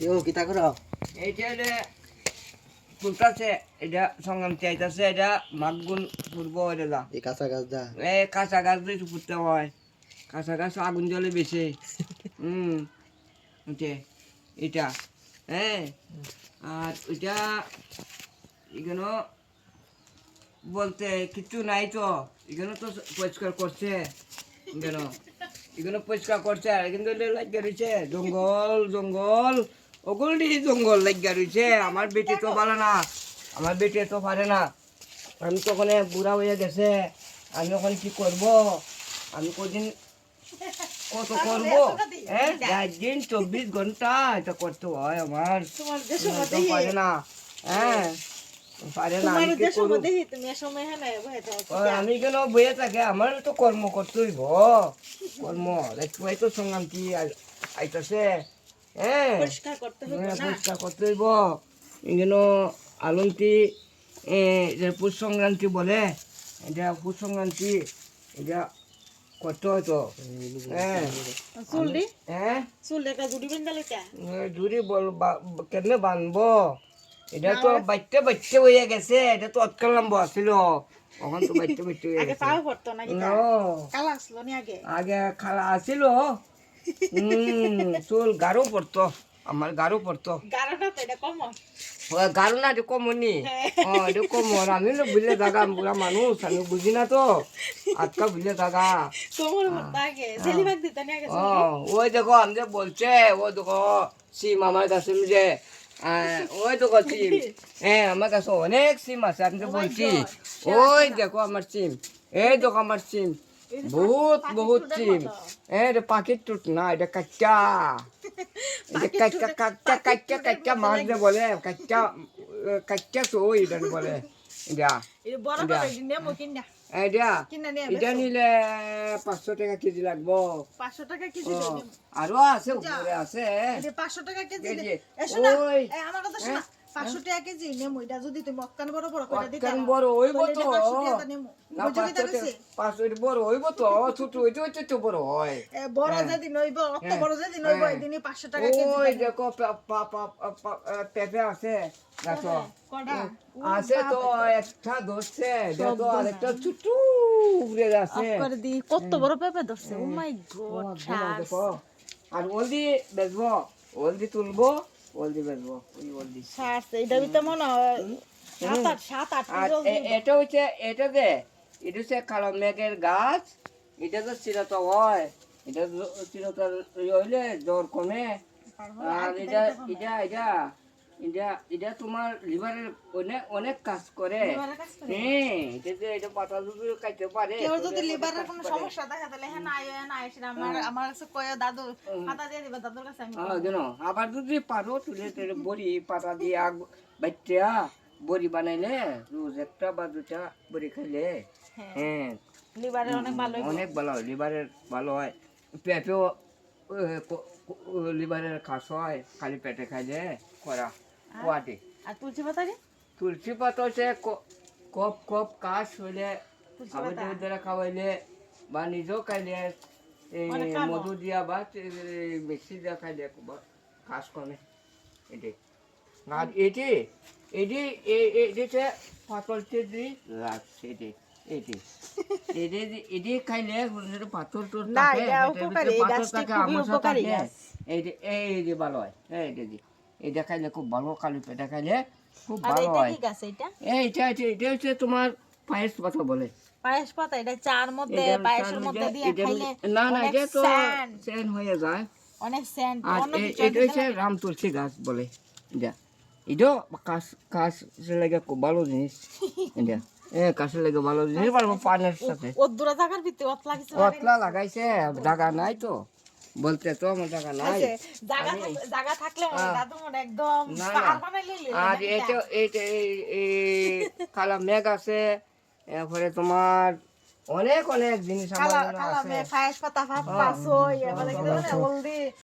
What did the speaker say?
কেউ কিতা কর? এইটা এটা ফুলতাছে এটা সংগ্রামটি আইতাছে এটা মাগুন ফুটব এটা যা এই কাঁচা গাছ দা এ কাঁচা গাছ দিয়ে ফুটতে হয়। কাঁচা গাছ আগুন জ্বলে বেশি। হুম ওইটে এটা হ্যাঁ আর ওইটা এখানে বলতে কিচ্ছু নাই তো। এখানে তো পরিষ্কার করছে এখানে এখানে পরিষ্কার করছে আর কিন্তু লাগিয়ে রয়েছে। জঙ্গল জঙ্গল। ওগুলি জঙ্গল লাগিয়ে রয়েছে আমার বেটি তো ভালো না আমার বেটি তো পারে না। আমি তো ওখানে বুড়া হয়ে গেছে আমি ওখানে কি করব? আমি কদিন কত করব? হ্যাঁ দিন চব্বিশ ঘণ্টা এটা করতে হয় আমার। তো পারে না। হ্যাঁ পারে আমি কি হ্যাঁ আমি কেন বইয়ে থাকে? আমার তো কর্ম করতে হইব। কর্ম দেখতে তো সংগ্রামটি আইতাছে। হ্যাঁ। পরিষ্কার করতে হবে পরিষ্কার করতে হইব। আলন্তি এটা পুষ সংক্রান্তি বলে এটা পুষ সংক্রান্তি এটা করতে হয়তো হ্যাঁ। হ্যাঁ? জুড়ি বল কেমনে বানবো এটা তো বাচ্চা বাচ্চা হয়ে গেছে এটা তো অতকাল লম্বা আছিল। এখন তো বাচ্চা বাচ্চা হয়ে আগে গেছে। কালা আসলো আগে? আগে খালা আছিল হম চুল গাঢ় পড়তো আমার গাঢ় পড়তো ও, গাঢ় না এটা কমনি ও এটা কমর আমি তো বুঝলে থাকা বুড়া মানুষ আমি বুঝি না তো। আজকা বুঝলে ও ওই দেখো আমি যে বলছে ওই দেখো সিম আমার কাছে যে ওই দেখো সিম হ্যাঁ আমার কাছে অনেক সিম আছে আমি তো বলছি। ওই দেখো আমার সিম এই দেখো আমার সিম বহুত বহুত সিম এ এটা পাখির টুট না এটা কাচ্চা এটা কাচ্চা কাচ্চা কাচ্চা কাচ্চা মাছ যে বলে কাচ্চা কাচ্চা সই এটা বলে। এটা এটা এটা নিলে পাঁচশো টাকা কেজি লাগবো। পাঁচশো টাকা কেজি আরও আছে উপরে আছে। পাঁচশো টাকা কেজি এই যে, দে- এ শোনা, ওই, আমার কথা শোনা। পাঁচশো টাকা কেজি নেমো এটা যদি তুমি অক্কান বড় বড় করে দিতে বড় হইব তো। নেমো। না বুঝে পাঁচশো বড় ছোট তো বড় হয়। বড় অত বড় হ্যাঁ। টাকা কেজি ওই দেখো পেঁপে আছে। আছে তো একটা ধরছে। দেখো আরেকটা ছোট আছে দি কত বড় পেঁপে ধরছে? ও মাই গড দেখো, দেখো। আর ওলদি বেচবো ওলদি তুলবো। এটা হচ্ছে এটা যে এটা হচ্ছে কালো মেঘের গাছ এটা তো চিরত হয় এটা চিরত হইলে জ্বর কমে আর এটা এটা এটা এটা এটা তোমার লিভারের অনেক অনেক কাজ করে। কাজ? হ্যাঁ এটা এটা পাতা যদি খাইতে পারে কেউ যদি লিভারের কোনো সমস্যা দেখা তাহলে হ্যাঁ না আয় না আমার আমার কাছে কয়ে দাদু পাতা দিয়ে দিবা দাদুর কাছে আমি হ্যাঁ জানো আবার যদি পারো তুলে তুলে বড়ি পাতা দিয়ে আগ বাচ্চা বড়ি বানাইলে রোজ একটা বা দুটা বড়ি খাইলে হ্যাঁ। হ্যাঁ। লিভারের অনেক ভালো অনেক ভালো হয় লিভারের ভালো হয়। পেঁপেও লিভারের খাস হয় খালি পেটে খাইলে করা। কোয়াটি আর তুলসী পাতা রে? তুলসী পাতা হচ্ছে কপ কপ কাশ হইলে দ্বারা খাওয়াইলে বা নিজেও খাইলে। মধু দিয়া বা মিক্সি দিয়া খাইলে কাশ কমে। এটি। আর এটি এটি এ- এ- এটি হচ্ছে পাতল চেদি লাগছে এটি। এটি। এটি এটি খাইলে পাথর তোর না, থাকে এটা উপকারী, এই পাথর গাছটি থাকে, খুবই উপকারী। থাকে। এই এই যে ভালো হয় এই যে এটা খাইলে খুব ভালো কালি পেটা খাইলে খুব ভালো হয়। এটা? এইটা এটা এটা হচ্ছে তোমার পায়েস পাতা বলে। পায়েস পাতা এটা চার মধ্যে পায়েসের মধ্যে দিয়ে খাইলে না না এটা তো হয়ে যায়। অনেক আর এটা হচ্ছে রাম তুলসী গাছ বলে এটা। এটাও কাশ কাশের লাগে খুব ভালো জিনিস এটা। কাশের লাগে ভালো জিনিস পারব পানের সাথে। ভিতরে অতলা কিছু লাগাইছে জায়গা নাই তো। বলতে তো আমার জায়গা নাই। আছে জায়গা জায়গা থাকলে আমার দাদু মনে একদম আর এটা এটা। এইটা এই- কালা মেঘ আছে এরপরে তোমার অনেক অনেক জিনিস আমার জন্য কালা আছে। পায়েস পাতা ভাত এবারে কি হলদি।